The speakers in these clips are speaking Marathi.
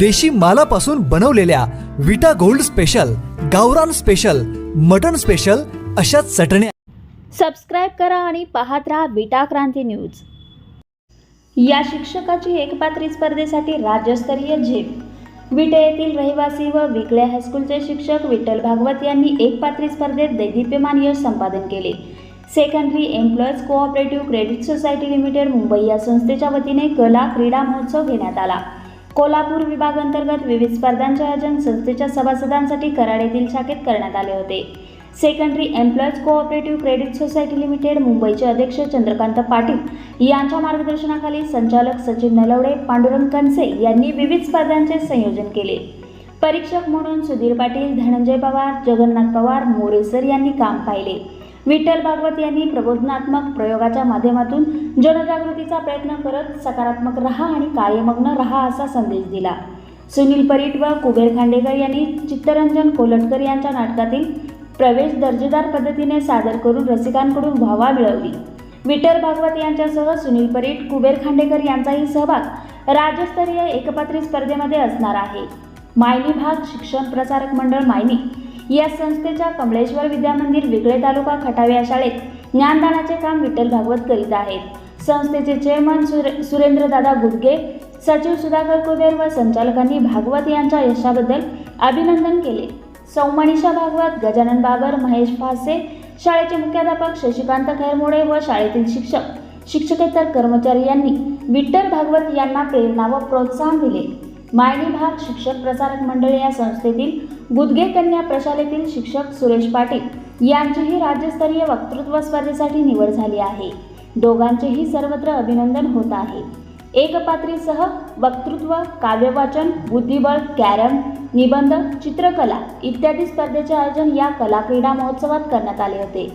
देशी मालापासून बनवलेल्या विटा गोल्ड स्पेशल गावरान स्पेशल मटन स्पेशल अशा चटण्या सबस्क्राईब करा आणि पाहत राहा विटा क्रांती न्यूज. या शिक्षकाची एकपात्री स्पर्धेसाठी राज्यस्तरीय झेप. विटे येथील रहिवासी व विकले हायस्कूलचे शिक्षक विठ्ठल भागवत यांनी एकपात्री स्पर्धेत दैदिप्यमान यश संपादन केले. Secondary employees cooperative credit society limited Mumbai या संस्थेच्या वतीने कला क्रीडा महोत्सव घेण्यात आला. कोल्हापूर विभाग अंतर्गत विविध स्पर्धांचे आयोजन संस्थेच्या सभासदांसाठी कराड येथील शाखेत करण्यात आले होते. Secondary employees cooperative credit society limited मुंबईचे अध्यक्ष चंद्रकांत पाटील यांच्या मार्गदर्शनाखाली संचालक सचिन नलवडे पांडुरंग कनसे यांनी विविध स्पर्धांचे संयोजन केले. परीक्षक म्हणून सुधीर पाटील धनंजय पवार जगन्नाथ पवार मोरेसर यांनी काम पाहिले. विठ्ठल भागवत यांनी प्रबोधनात्मक प्रयोगाच्या माध्यमातून जनजागृतीचा प्रयत्न करत सकारात्मक रहा आणि कार्यमग्न रहा असा संदेश दिला. सुनील परीट व कुबेर खांडेकर यांनी चित्तरंजन कोलटकर यांच्या नाटकातील प्रवेश दर्जेदार पद्धतीने सादर करून रसिकांकडून व्हावा मिळवली. विठ्ठल भागवत यांच्यासह सुनील परीट कुबेर खांडेकर यांचाही सहभाग राज्यस्तरीय एकपात्री स्पर्धेमध्ये असणार आहे. मायनी भाग शिक्षण प्रसारक मंडळ मायनी या संस्थेच्या कमळेश्वर विद्यामंदिर विकळे तालुका खटाव या शाळेत ज्ञानदानाचे काम विठ्ठल भागवत करीत आहेत. संस्थेचे चेअरमन सुर सुरेंद्रदादा गुडगे सचिव सुधाकर कुबेर व संचालकांनी भागवत यांच्या यशाबद्दल अभिनंदन केले. सौमनिषा भागवत गजानन बाबर महेश फासे शाळेचे मुख्याध्यापक शशिकांत खैरमोडे व शाळेतील शिक्षक शिक्षकेतर कर्मचारी यांनी विठ्ठल भागवत यांना प्रेरणा व प्रोत्साहन दिले. मायनी भाग शिक्षक प्रसारक मंडळ या संस्थेतील गुदगे कन्या प्रशालेतील शिक्षक सुरेश पाटील यांचीही राज्यस्तरीय वक्तृत्व स्पर्धेसाठी निवड झाली आहे. दोघांचेही सर्वत्र अभिनंदन होत आहे. एकपात्रीसह वक्तृत्व काव्यवाचन बुद्धिबळ कॅरम निबंध चित्रकला इत्यादी स्पर्धेचे आयोजन या कला क्रीडा महोत्सवात करण्यात आले होते.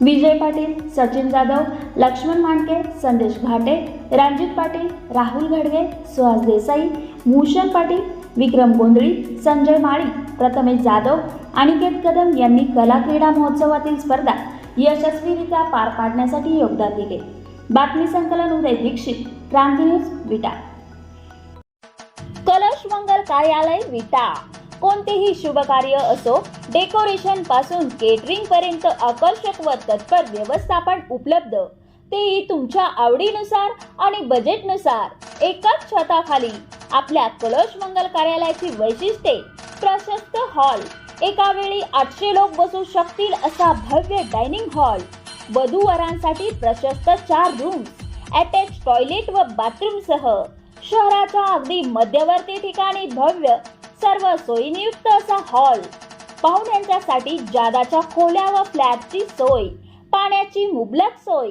विजय पाटील सचिन जाधव लक्ष्मण मांडके संदेश घाटे रणजित पाटील राहुल घडगे सुहास देसाई भूषण पाटील विक्रम गोंधळी संजय माळी प्रथमेश जाधव अनिकेत कदम यांनी कला क्रीडा महोत्सवातील स्पर्धा यशस्वीरित्या पार पाडण्यासाठी योगदान दिले. बातमी संकलन उदय दीक्षित क्रांती न्यूज विटा. कलश मंगल कार्यालय विटा. कोणतेही शुभ कार्य असो डेकोरेशनपासून केटरिंग पर्यंत आकर्षक व तत्पर व्यवस्थापन उपलब्ध. तेही तुमच्या आवडीनुसार आणि बजेटनुसार एकाच छताखाली आपल्या कलश मंगल कार्यालयाची वैशिष्ट्ये प्रशस्त हॉल एका वेळी आठशे लोक बसू शकतील असा भव्य डायनिंग हॉल वधूवरांसाठी प्रशस्त चार रूम्स अटॅच टॉयलेट व बाथरूम सह शहराच्या अगदी मध्यवर्ती ठिकाणी भव्य सर्व सोयीनियुक्त असा हॉल पाहुण्यांच्यासाठी जादाच्या खोल्या व फ्लॅटची सोय पाण्याची मुबलक सोय